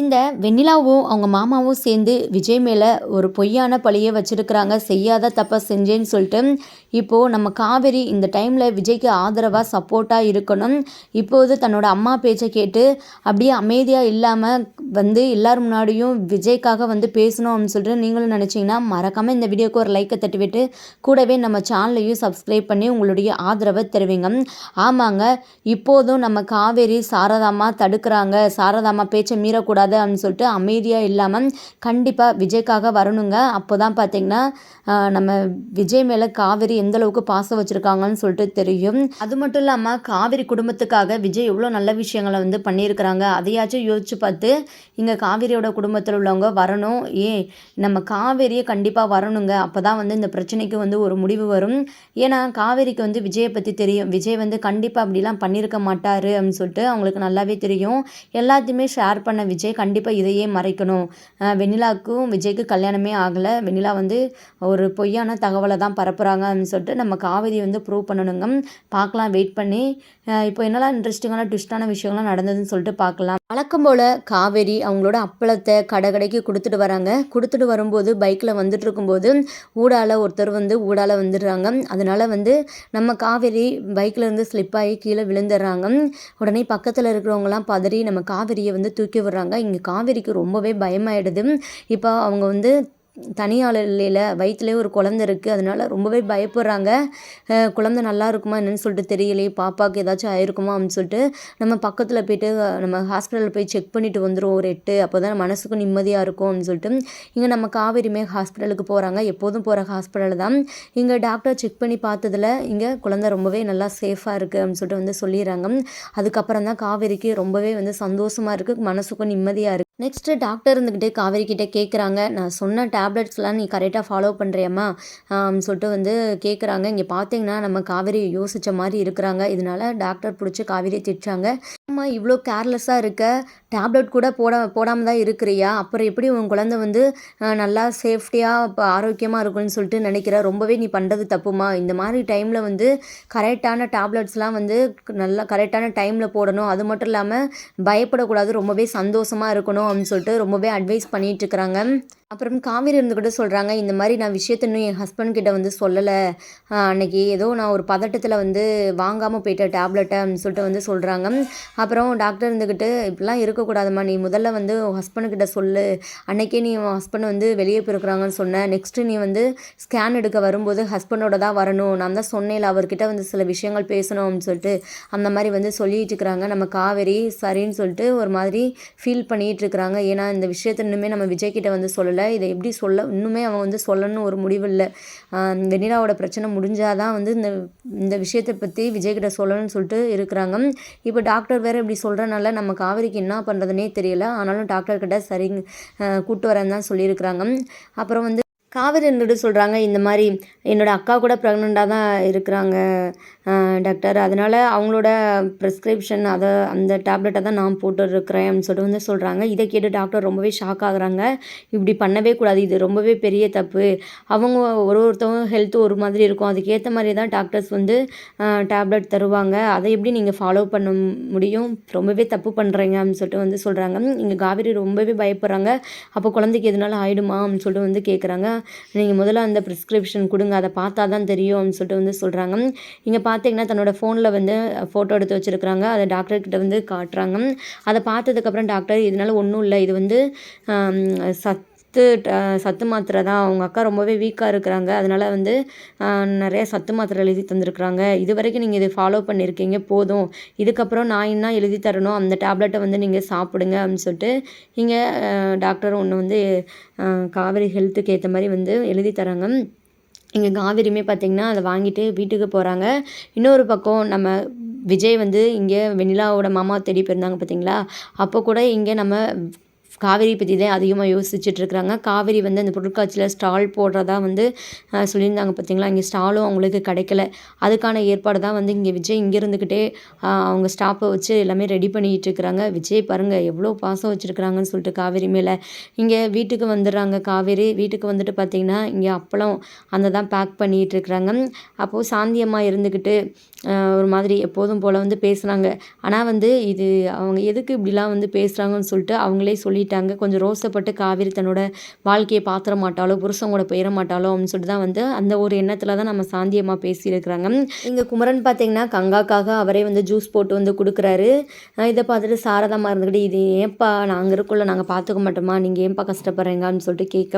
இந்த வெண்ணிலாவும் அவங்க மாமாவும் சேர்ந்து விஜய் மேலே ஒரு பொய்யான பழியை வச்சுருக்கிறாங்க. செய்யாத தப்பை செஞ்சேன்னு சொல்லிட்டு இப்போது நம்ம காவேரி இந்த டைமில் விஜய்க்கு ஆதரவாக சப்போர்ட்டாக இருக்கணும். இப்போது தன்னோட அம்மா பேச்சை கேட்டு அப்படியே அமைதியாக இல்லாமல் வந்து எல்லார் முன்னாடியும் விஜய்க்காக வந்து பேசணும் அப்படின்னு சொல்லிட்டு நீங்களும் நினச்சிங்கன்னா மறக்காமல் இந்த வீடியோக்கு ஒரு லைக்கை தட்டி விட்டு கூடவே நம்ம சேனலையும் சப்ஸ்கிரைப் பண்ணி உங்களுடைய ஆதரவை தெரிவிங்க. ஆமாங்க இப்போதும் நம்ம காவேரி சாரதாமா தடுக்கிறாங்க. சாரதாமா பேச்சை மீறக்கூடாது. அப்படின்னு சொல்லிட்டு அமைதியாக இல்லாமல் கண்டிப்பாக விஜய்க்காக வரணுங்க. அப்போ தான் பார்த்தீங்கன்னா நம்ம விஜய் மேலே காவேரி எந்த அளவுக்கு பாசம் வச்சுருக்காங்கன்னு சொல்லிட்டு தெரியும். அது மட்டும் இல்லாமல் காவேரி குடும்பத்துக்காக விஜய் எவ்வளோ நல்ல விஷயங்களை வந்து பண்ணியிருக்கிறாங்க அதையாச்சும் யோசிச்சு பார்த்து இங்கே காவேரியோட குடும்பத்தில் உள்ளவங்க வரணும். ஏ நம்ம காவேரியை கண்டிப்பாக வரணுங்க. அப்போ தான் வந்து இந்த பிரச்சனைக்கு வந்து ஒரு முடிவு வரும். ஏன்னா காவேரிக்கு வந்து விஜயை பற்றி தெரியும். விஜய் வந்து கண்டிப்பாக அப்படிலாம் பண்ணியிருக்க மாட்டார் அப்படின்னு சொல்லிட்டு அவங்களுக்கு நல்லாவே தெரியும். எல்லாத்தையுமே ஷேர் பண்ண விஜய் கண்டிப்பாக இதையே மறைக்கணும். வெண்ணிலாவுக்கும் விஜய்க்கு கல்யாணமே ஆகலை. வெண்ணிலா வந்து ஒரு பொய்யான தகவலை தான் பரப்புகிறாங்க அப்படின்னு சொல்லிட்டு நம்ம காவிரி வந்து ப்ரூவ் பண்ணணுங்க பார்க்கலாம் வெயிட் பண்ணி. இப்போ என்னெல்லாம் இன்ட்ரெஸ்டிங்கான ட்விஸ்டான விஷயங்கள்லாம் நடந்ததுன்னு சொல்லிட்டு பார்க்கலாம். வழக்கம் போல் காவேரி அவங்களோட அப்பளத்தை கடை கடைக்கு கொடுத்துட்டு வராங்க. கொடுத்துட்டு வரும்போது பைக்கில் வந்துட்டு இருக்கும்போது ஊடால ஒருத்தர் வந்து ஊடால வந்துடுறாங்க. அதனால் வந்து நம்ம காவேரி பைக்கில் இருந்து ஸ்லிப் ஆகி கீழே விழுந்துடுறாங்க. உடனே பக்கத்தில் இருக்கிறவங்கலாம் பதறி நம்ம காவேரியை வந்து தூக்கி விடுறாங்க. இங்கே காவேரிக்கு ரொம்பவே பயமாயிடுது. இப்போ அவங்க வந்து தனியாள் இல்லைல வயிற்றுலேயே ஒரு குழந்த இருக்குது அதனால ரொம்பவே பயப்படுறாங்க. குழந்த நல்லா இருக்குமா என்னன்னு சொல்லிட்டு தெரியலையே. பாப்பாவுக்கு ஏதாச்சும் ஆயிருக்குமா அப்படின்னு சொல்லிட்டு நம்ம பக்கத்தில் போயிட்டு நம்ம ஹாஸ்பிட்டலில் போய் செக் பண்ணிட்டு வந்துடும் ஒரு எட்டு அப்போ தான் மனசுக்கும் நிம்மதியாக இருக்கும் அப்படின்னு சொல்லிட்டு. இங்கே நம்ம காவேரி காவேரிமே ஹாஸ்பிட்டலுக்கு போகிறாங்க எப்போதும் போகிற ஹாஸ்பிட்டல் தான். இங்கே டாக்டர் செக் பண்ணி பார்த்ததுல இங்கே குழந்தை ரொம்பவே நல்லா சேஃபாக இருக்குது அப்படின்னு சொல்லிட்டு வந்து சொல்லிடுறாங்க. அதுக்கப்புறம் தான் காவேரிக்கு ரொம்பவே வந்து சந்தோஷமாக இருக்குது மனசுக்கும் நிம்மதியாக இருக்குது நெக்ஸ்ட்டு டாக்டர் இருந்துக்கிட்டே காவேரி கிட்டே கேட்குறாங்க நான் சொன்ன டேப்லெட்ஸ்லாம் நீ கரெக்டாக ஃபாலோ பண்ணுறியம்மா சொல்லிட்டு வந்து கேட்குறாங்க இங்கே பார்த்தீங்கன்னா நம்ம காவேரி யோசித்த மாதிரி இருக்கிறாங்க. இதனால டாக்டர் பிடிச்சி காவேரி திட்டுறாங்க. அம்மா இவ்வளோ கேர்லெஸ்ஸாக இருக்க? டேப்லெட் கூட போட போடாமல் தான் இருக்கிறியா? அப்புறம் எப்படி உன் குழந்தை வந்து நல்லா சேஃப்டியாக இப்போ ஆரோக்கியமாக இருக்கும்னு சொல்லிட்டு நினைக்கிற? ரொம்பவே நீ பண்ணுறது தப்புமா? இந்த மாதிரி டைமில் வந்து கரெக்டான டேப்லெட்ஸ்லாம் வந்து நல்லா கரெக்டான டைமில் போடணும். அது மட்டும் இல்லாமல் பயப்படக்கூடாது. ரொம்பவே சந்தோஷமாக இருக்கணும் அப்படின்னு சொல்லிட்டு ரொம்பவே அட்வைஸ் பண்ணிட்டு இருக்கிறாங்க. அப்புறம் காவேரி கூட சொல்கிறாங்க இந்த மாதிரி நான் விஷயத்த இன்னும் என் ஹஸ்பண்ட் கிட்ட வந்து சொல்லலை. அன்னைக்கு ஏதோ நான் ஒரு பதட்டத்தில் வந்து வாங்காமல் போயிட்டேன் டேப்லெட்டை அப்படின்னு சொல்லிட்டு வந்து சொல்கிறாங்க அப்புறம் டாக்டர் இருந்துக்கிட்டு இப்படிலாம் இருக்கக்கூடாதும்மா நீ முதல்ல வந்து உன் ஹஸ்பண்ட் கிட்ட சொல்லு. அன்னைக்கே நீ உன் ஹஸ்பண்ட் வந்து வெளியே போயிருக்கிறாங்கன்னு சொன்ன. நெக்ஸ்ட்டு நீ வந்து ஸ்கேன் எடுக்க வரும்போது ஹஸ்பண்டோட தான் வரணும். நான் தான் சொன்னேன் அவர்கிட்ட வந்து சில விஷயங்கள் பேசணும் அப்படின்னு சொல்லிட்டு. அந்த மாதிரி வந்து சொல்லிட்டு இருக்கிறாங்க. நம்ம காவேரி சரின்னு சொல்லிட்டு ஒரு மாதிரி ஃபீல் பண்ணிகிட்டு இருக்கிறாங்க. ஏன்னா இந்த விஷயத்த இன்னுமே நம்ம விஜய்கிட்ட வந்து சொல்லலை. இதை எப்படி சொல்ல இன்னுமே அவன் வந்து சொல்லணும்னு ஒரு முடிவு இல்லை வெண்ணிலாவோட பிரச்சனை முடிஞ்சாதான் வந்து இந்த இந்த விஷயத்தை பற்றி விஜய்கிட்ட சொல்லணும்னு சொல்லிட்டு இருக்கிறாங்க. இப்போ டாக்டர் வேறு இப்படி சொல்கிறனால நம்ம காவேரிக்கு என்ன பண்ணுறதுனே தெரியல. ஆனாலும் டாக்டர்கிட்ட சரிங்க ஆஹ் கூட்டு வரேன்னு தான் சொல்லியிருக்கிறாங்க. அப்புறம் வந்து காவிரி இருந்துட்டு சொல்கிறாங்க இந்த மாதிரி என்னோட அக்கா கூட ப்ரெக்னெண்ட்டாக தான் இருக்கிறாங்க. டாக்டர். அதனால் அவங்களோட ப்ரிஸ்கிரிப்ஷன் அதை அந்த டேப்லெட்டை தான் நான் போட்டுருக்கிறேன் அப்படின்னு சொல்லிட்டு வந்து சொல்கிறாங்க இதை கேட்டு டாக்டர் ரொம்பவே ஷாக் ஆகுறாங்க. இப்படி பண்ணவே கூடாது. இது ரொம்பவே பெரிய தப்பு. அவங்க ஒரு ஒருத்தவங்க ஹெல்த் ஒரு மாதிரி இருக்கும். அதுக்கேற்ற மாதிரி தான் டாக்டர்ஸ் வந்து டேப்லெட் தருவாங்க. அதை எப்படி நீங்கள் ஃபாலோ பண்ண முடியும்? ரொம்பவே தப்பு பண்ணுறீங்க அப்படின்னு சொல்லிட்டு வந்து சொல்கிறாங்க இங்கே காவேரி ரொம்பவே பயப்படுறாங்க. அப்போ குழந்தைக்கு எதனால ஆகிடுமா அப்படின்னு சொல்லிட்டு வந்து கேட்குறாங்க நீங்கள் முதல்ல அந்த ப்ரிஸ்கிரிப்ஷன் கொடுங்க. அதை பார்த்தா தான் தெரியும் அப்படின்னு சொல்லிட்டு வந்து சொல்கிறாங்க இங்கே பார்த்தீங்கன்னா தன்னோட ஃபோனில் வந்து ஃபோட்டோ எடுத்து வச்சுருக்குறாங்க. அதை டாக்டர்கிட்ட வந்து காட்டுறாங்க. அதை பார்த்ததுக்கப்புறம் டாக்டர் இதனால ஒன்றும் இல்லை. இது வந்து சத் சத்து ட- சத்து மாத்திரை தான். அவங்க அக்கா ரொம்பவே வீக்காக இருக்கிறாங்க. அதனால் வந்து நிறைய சத்து மாத்திரை எழுதி தந்திருக்கிறாங்க. இது வரைக்கும் நீங்கள் இது ஃபாலோ பண்ணியிருக்கீங்க. போதும். இதுக்கப்புறம் நான் என்ன எழுதி தரணும் அந்த டேப்லெட்டை வந்து நீங்கள் சாப்பிடுங்க. அப்படின்னு சொல்லிட்டு இங்கே டாக்டர் ஒன்று வந்து காவேரி ஹெல்த்துக்கு ஏற்ற மாதிரி வந்து எழுதி தராங்க. இங்கே காவேரியுமே பார்த்திங்கன்னா அதை வாங்கிட்டு வீட்டுக்கு போகிறாங்க இன்னொரு பக்கம் நம்ம விஜய் வந்து இங்கே வெண்ணிலாவோட மாமா தேடி போயிருந்தாங்க பார்த்தீங்களா அப்போ கூட இங்கே நம்ம காவேரி பற்றி தான் அதிகமாக யோசிச்சுட்டு இருக்கிறாங்க. காவேரி வந்து அந்த பொருட்காட்சியில் ஸ்டால் போடுறதா வந்து சொல்லியிருந்தாங்க பார்த்தீங்களா இங்கே ஸ்டாலும் அவங்களுக்கு கிடைக்கல. அதுக்கான ஏற்பாடு தான் வந்து இங்கே விஜய் இங்கே இருந்துக்கிட்டே அவங்க ஸ்டாப்பை வச்சு எல்லாமே ரெடி பண்ணிகிட்டு இருக்கிறாங்க. விஜய் பாருங்கள் எவ்வளோ பாசம் வச்சுருக்குறாங்கன்னு சொல்லிட்டு காவேரி மேலே. இங்கே வீட்டுக்கு வந்துடுறாங்க காவேரி. வீட்டுக்கு வந்துட்டு பார்த்தீங்கன்னா இங்கே அப்பளம் அந்த தான் பேக் பண்ணிகிட்டு இருக்கிறாங்க. அப்போது சாந்தியம்மா இருந்துக்கிட்டு ஒரு மாதிரி எப்போதும் போல் வந்து பேசுகிறாங்க ஆனால் வந்து இது அவங்க எதுக்கு இப்படிலாம் வந்து பேசுகிறாங்கன்னு சொல்லிட்டு அவங்களே சொல்லிட்டு சொல்லிட்டாங்க. கொஞ்சம் ரோசப்பட்டு காவிரி தன்னோட வாழ்க்கையை பாத்திர மாட்டாலோ புருஷன் கூட போயிட மாட்டாளோ அப்படின்னு சொல்லிட்டு தான் வந்து அந்த ஒரு எண்ணத்தில் தான் நம்ம சாந்தியமாக பேசியிருக்கிறாங்க. இங்கே குமரன் பார்த்தீங்கன்னா கங்காக்காக அவரே வந்து ஜூஸ் போட்டு வந்து கொடுக்குறாரு. இதை பார்த்துட்டு சாரதாமா இருந்துக்கிட்டு இது ஏன்ப்பா நாங்கள் இருக்குள்ள நாங்கள் பார்த்துக்க மாட்டோமா? நீங்கள் ஏன்ப்பா கஷ்டப்படுறீங்க அப்படின்னு சொல்லிட்டு கேட்க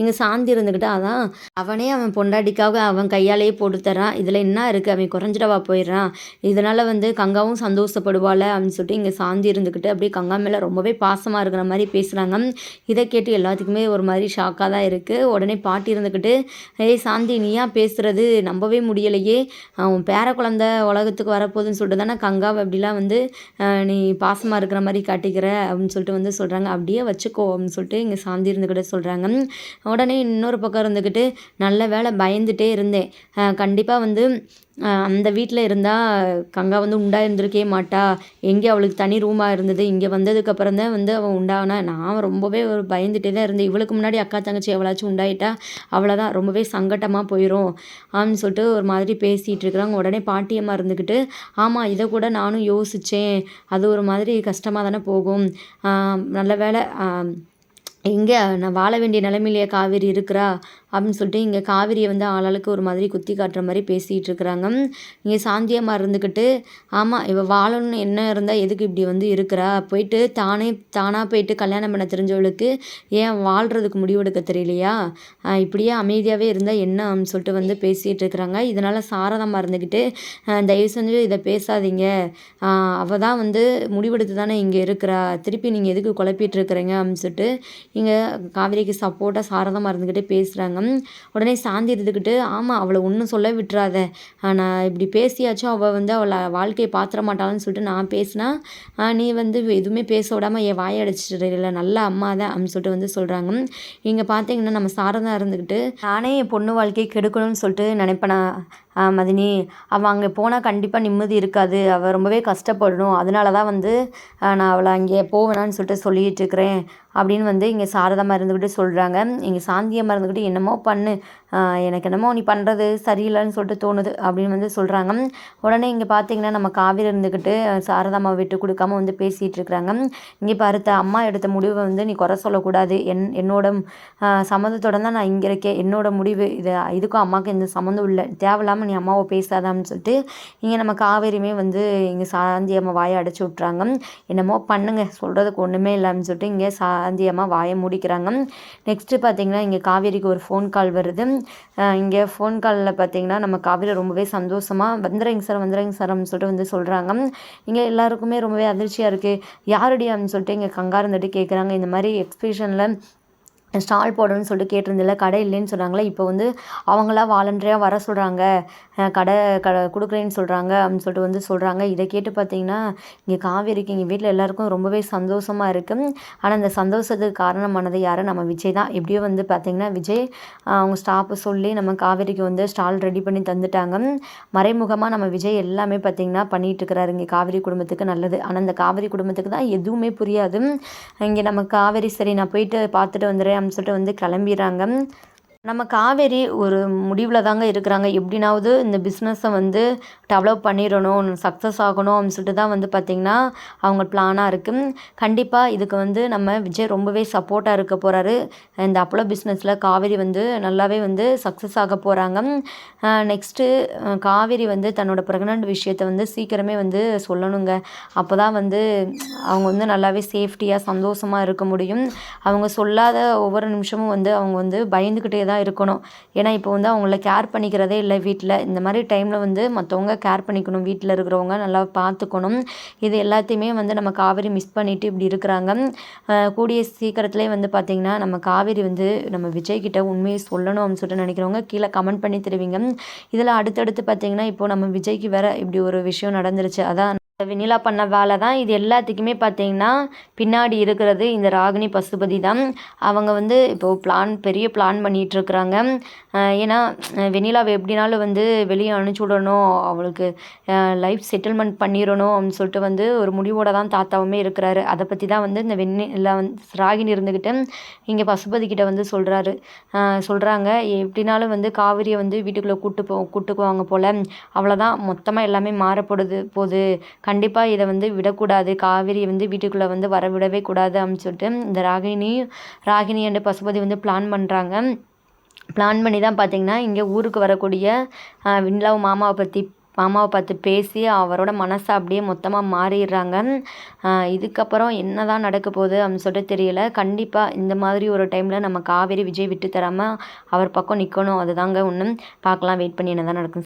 இங்கே சாந்தி இருந்துக்கிட்டு அதான் அவனே அவன் பொண்டாட்டிக்காக அவன் கையாலேயே போட்டு தரான் இதில் என்ன இருக்குது அவன் குறைஞ்சிடவா போயிடுறான். இதனால் வந்து கங்காவும் சந்தோஷப்படுவாள்? அப்படின்னு சொல்லிட்டு இங்கே சாந்தி இருந்துக்கிட்டு அப்படியே கங்கா மேலே ரொம்பவே பாசமாக இருக்கிற மாதிரி பேசுகிறாங்க இதை கேட்டு எல்லாத்துக்குமே ஒரு மாதிரி ஷாக்காக தான் இருக்குது உடனே பாட்டி இருந்துக்கிட்டு ஏய் சாந்தி நீயா பேசுகிறது நம்பவே முடியலையே. உன் பேர குழந்த உலகத்துக்கு வரப்போகுதுன்னு சொல்லிட்டு தானே கங்காவை அப்படிலாம் வந்து நீ பாசமாக இருக்கிற மாதிரி காட்டிக்கிற? அப்படின்னு சொல்லிட்டு வந்து சொல்கிறாங்க அப்படியே வச்சுக்கோ அப்படின்னு சொல்லிட்டு இங்கே சாந்தி இருந்துக்கிட்ட சொல்கிறாங்க உடனே இன்னொரு பக்கம் இருந்துக்கிட்டு நல்ல வேலை பயந்துகிட்டே இருந்தேன். கண்டிப்பாக வந்து அந்த வீட்டில் இருந்தால் கங்கா வந்து உண்டா இருந்திருக்கவே மாட்டா. எங்கே அவளுக்கு தனி ரூமாக இருந்தது? இங்கே வந்ததுக்கப்புறம் தான் வந்து அவள் உண்டானா. நான் ரொம்பவே ஒரு பயந்துகிட்டே தான் இருந்தேன். இவளுக்கு முன்னாடி அக்கா தங்கச்சி எவ்வளாச்சும் உண்டாயிட்டா. அவ்வளோதான் ரொம்பவே சங்கட்டமாக போயிடும் அப்படின்னு சொல்லிட்டு ஒரு மாதிரி பேசிகிட்டு இருக்கிறாங்க. உடனே பாட்டியம்மா இருந்துக்கிட்டு ஆமாம் இதை கூட நானும் யோசித்தேன் அது ஒரு மாதிரி கஷ்டமாக தானே போகும். நல்ல வேலை எங்கே நான் வாழ வேண்டிய நிலைமையிலேயே காவேரி இருக்கிறா. அப்படின்னு சொல்லிட்டு இங்கே காவிரியை வந்து ஆளாளுக்கு ஒரு மாதிரி குத்தி காட்டுற மாதிரி பேசிகிட்டு இருக்கிறாங்க. இங்கே சாந்தியம்மா இருந்துக்கிட்டு ஆமாம் இவள் வாழணும்னு என்ன இருந்தால் எதுக்கு இப்படி வந்து இருக்கிறா? போயிட்டு தானே தானாக போயிட்டு கல்யாணம் பண்ண தெரிஞ்சவளுக்கு ஏன் வாழ்கிறதுக்கு முடிவெடுக்க தெரியலையா? இப்படியே அமைதியாகவே இருந்தால் என்ன அப்படின்னு சொல்லிட்டு வந்து பேசிகிட்டு இருக்கிறாங்க. இதனால் சாரதமாக இருந்துக்கிட்டு தயவு செஞ்சு இதை பேசாதீங்க. அவள் தான் வந்து முடிவெடுத்து தானே இங்கே இருக்கிறா. திருப்பி நீங்கள் எதுக்கு குழப்பிட்டு இருக்கிறீங்க? அப்படின்னு சொல்லிட்டு இங்கே காவிரிக்கு சப்போர்ட்டாக சாரதமாக இருந்துக்கிட்டே பேசுகிறாங்க உடனே சாந்தி இருந்துக்கிட்டு ஆமாம் அவளை ஒன்றும் சொல்ல விட்டுறாத. நான் இப்படி பேசியாச்சும் அவள் வந்து அவளை வாழ்க்கையை பாத்திர மாட்டாள்னு சொல்லிட்டு நான் பேசினா நீ வந்து எதுவுமே பேச விடாமல் என் வாயை அடிச்சிட்டு இல்லை நல்ல அம்மா தான் அப்படின்னு சொல்லிட்டு வந்து சொல்கிறாங்க இங்கே பார்த்தீங்கன்னா நம்ம சாரதாக இருந்துக்கிட்டு நானே என் பொண்ணு வாழ்க்கையை கெடுக்கணும்னு சொல்லிட்டு நினைப்பேனா? மதினி அவள் அங்கே போனால் கண்டிப்பாக நிம்மதி இருக்காது. அவள் ரொம்பவே கஷ்டப்படணும். அதனால தான் வந்து நான் அவளை அங்கே போவேணான்னு சொல்லிட்டு சொல்லிகிட்டு இருக்கிறேன். அப்படின்னு வந்து இங்கே சாரதா இருந்துக்கிட்டு சொல்கிறாங்க இங்கே சாந்தியமாக இருந்துக்கிட்டு என்னமோ பண்ணு. எனக்கு என்னமோ நீ பண்ணுறது சரியில்லைன்னு சொல்லிட்டு தோணுது அப்படின்னு வந்து சொல்கிறாங்க உடனே இங்கே பார்த்தீங்கன்னா நம்ம காவிரி இருந்துக்கிட்டு சாரதாம்மா விட்டு கொடுக்காம வந்து பேசிகிட்டு இருக்கிறாங்க. இங்கே பார்த்த அம்மா எடுத்த முடிவை வந்து நீ குறை சொல்லக்கூடாது. என் என்னோட சம்மந்தத்தோட தான் நான் இங்கே இருக்கேன். என்னோட முடிவு இது இதுக்கும் அம்மாவுக்கு எந்த சம்மந்தம் இல்லை. தேவையில்லாமல் நீ அம்மாவை பேசாதான்னு சொல்லிட்டு இங்கே நம்ம காவேரியுமே வந்து இங்கே சாந்தி அம்மா வாயை அடைச்சி விட்றாங்க என்னமோ பண்ணுங்க சொல்கிறதுக்கு ஒன்றுமே இல்லைன்னு சொல்லிட்டு இங்கே சாந்தி அம்மா வாயை முடிக்கிறாங்க. நெக்ஸ்ட்டு பார்த்தீங்கன்னா இங்கே காவேரிக்கு ஒரு ஃபோன் கால் வருது. இங்கே ஃபோன் காலில் பார்த்தீங்கன்னா நம்ம காவிரி ரொம்பவே சந்தோஷமாக வந்துடுறேங்க சார் வந்துடுறேங்க சார் அப்படின்னு சொல்லிட்டு வந்து சொல்கிறாங்க இங்கே எல்லாருக்குமே ரொம்பவே அதிர்ச்சியாக இருக்குது யாருடைய அப்படின்னு சொல்லிட்டு இங்கே கங்காரு கேட்குறாங்க இந்த மாதிரி எக்ஸ்பிஷனில் ஸ்டால் போடணும்னு சொல்லிட்டு கேட்டிருந்தில்ல கடை இல்லைன்னு சொல்கிறாங்களே இப்போ வந்து அவங்களா வாலண்டரியாக வர சொல்கிறாங்க கடை கடை கொடுக்குறேன்னு சொல்கிறாங்க அப்படின்னு சொல்லிட்டு வந்து சொல்கிறாங்க இதை கேட்டு பார்த்தீங்கன்னா இங்கே காவேரிக்கு எங்கள் வீட்டில் எல்லாருக்கும் ரொம்பவே சந்தோஷமாக இருக்குது ஆனால் இந்த சந்தோஷத்துக்கு காரணமானது யார்? நம்ம விஜய் தான். எப்படியோ வந்து பார்த்திங்கன்னா விஜய் அவங்க ஸ்டாஃபை சொல்லி நம்ம காவேரிக்கு வந்து ஸ்டால் ரெடி பண்ணி தந்துட்டாங்க. மறைமுகமாக நம்ம விஜய் எல்லாமே பார்த்திங்கன்னா பண்ணிகிட்டு இருக்கிறாரு. இங்கே காவேரி குடும்பத்துக்கு நல்லது. ஆனால் இந்த காவேரி குடும்பத்துக்கு தான் எதுவுமே புரியாது. இங்கே நம்ம காவேரி சரி நான் போயிட்டு பார்த்துட்டு வந்துடுறேன் அப்படின்னு சொல்லிட்டு வந்து கிளம்பிடுறாங்க. நம்ம காவேரி ஒரு முடிவில் தாங்க இருக்கிறாங்க. எப்படினாவது இந்த பிஸ்னஸை வந்து டெவலப் பண்ணிடணும் சக்ஸஸ் ஆகணும் அப்படின்னு சொல்லிட்டு தான் வந்து பார்த்திங்கன்னா அவங்க பிளானாக இருக்குது கண்டிப்பாக இதுக்கு வந்து நம்ம விஜய் ரொம்பவே சப்போர்ட்டாக இருக்க போகிறாரு இந்த அப்பளோ பிஸ்னஸில் காவேரி வந்து நல்லாவே வந்து சக்ஸஸ் ஆக போகிறாங்க நெக்ஸ்ட்டு காவேரி வந்து தன்னோட ப்ரெக்னென்ட் விஷயத்தை வந்து சீக்கிரமே வந்து சொல்லணுங்க. அப்போ தான் வந்து அவங்க வந்து நல்லாவே சேஃப்டியாக சந்தோஷமாக இருக்க முடியும். அவங்க சொல்லாத ஒவ்வொரு நிமிஷமும் வந்து அவங்க வந்து பயந்துக்கிட்டே தான் தான் இருக்கணும். ஏன்னா இப்போ வந்து அவங்கள கேர் பண்ணிக்கிறதே இல்லை வீட்டில் இந்த மாதிரி டைமில் வந்து மற்றவங்க கேர் பண்ணிக்கணும். வீட்டில் இருக்கிறவங்க நல்லா பார்த்துக்கணும். இது எல்லாத்தையுமே வந்து நம்ம காவேரி மிஸ் பண்ணிவிட்டு இப்படி இருக்கிறாங்க. கூடிய சீக்கிரத்துலேயே வந்து பார்த்திங்கன்னா நம்ம காவேரி வந்து நம்ம விஜய்கிட்ட உண்மையை சொல்லணும் அப்படின்னு சொல்லிட்டு நினைக்கிறவங்க கீழே கமெண்ட் பண்ணி தருவீங்க. இதில் அடுத்தடுத்து பார்த்திங்கன்னா இப்போ நம்ம விஜய்க்கு வேற இப்படி ஒரு விஷயம் நடந்துருச்சு. அதான் வெண்ணிலா பண்ண வேலை தான் இது எல்லாத்துக்குமே பார்த்தீங்கன்னா பின்னாடி இருக்கிறது இந்த ராகினி பசுபதி தான். அவங்க வந்து இப்போது பிளான் பெரிய பிளான் பண்ணிகிட்ருக்குறாங்க ஏன்னா வெண்ணிலாவை எப்படினாலும் வந்து வெளியே அனுப்பிச்சி விடணும். அவளுக்கு லைஃப் செட்டில்மெண்ட் பண்ணிடணும் அப்படின்னு சொல்லிட்டு வந்து ஒரு முடிவோட தான் தாத்தாவுமே இருக்கிறாரு. அதை பற்றி தான் வந்து இந்த வெண்ணிலா வந்து ராகினி இருந்துக்கிட்டு இங்கே பசுபதி கிட்ட வந்து சொல்கிறாரு சொல்கிறாங்க எப்படினாலும் வந்து காவிரியை வந்து வீட்டுக்குள்ளே கூட்டு போ கூட்டுக்குவாங்க போல். அவ்வளோதான் மொத்தமாக எல்லாமே மாறப்படுது போகுது கண்டிப்பாக இதை வந்து விடக்கூடாது. காவேரி வந்து வீட்டுக்குள்ளே வந்து வர விடவே கூடாது அப்படின்னு சொல்லிட்டு இந்த ராகினி ராகினி அண்டு பசுபதி வந்து பிளான் பண்ணுறாங்க பிளான் பண்ணி தான் பார்த்திங்கன்னா இங்கே ஊருக்கு வரக்கூடிய விண்லாவ் மாமாவை பற்றி மாமாவை பார்த்து பேசி அவரோட மனசை அப்படியே மொத்தமாக மாறிடுறாங்க. இதுக்கப்புறம் என்ன தான் நடக்க போகுது அப்படின்னு சொல்லிட்டு தெரியல. கண்டிப்பாக இந்த மாதிரி ஒரு டைமில் நம்ம காவேரி விஜய் விட்டு தராமல் அவர் பக்கம் நிற்கணும் அதுதாங்க ஒன்று பார்க்கலாம். வெயிட் பண்ணி என்ன தான் நடக்கும்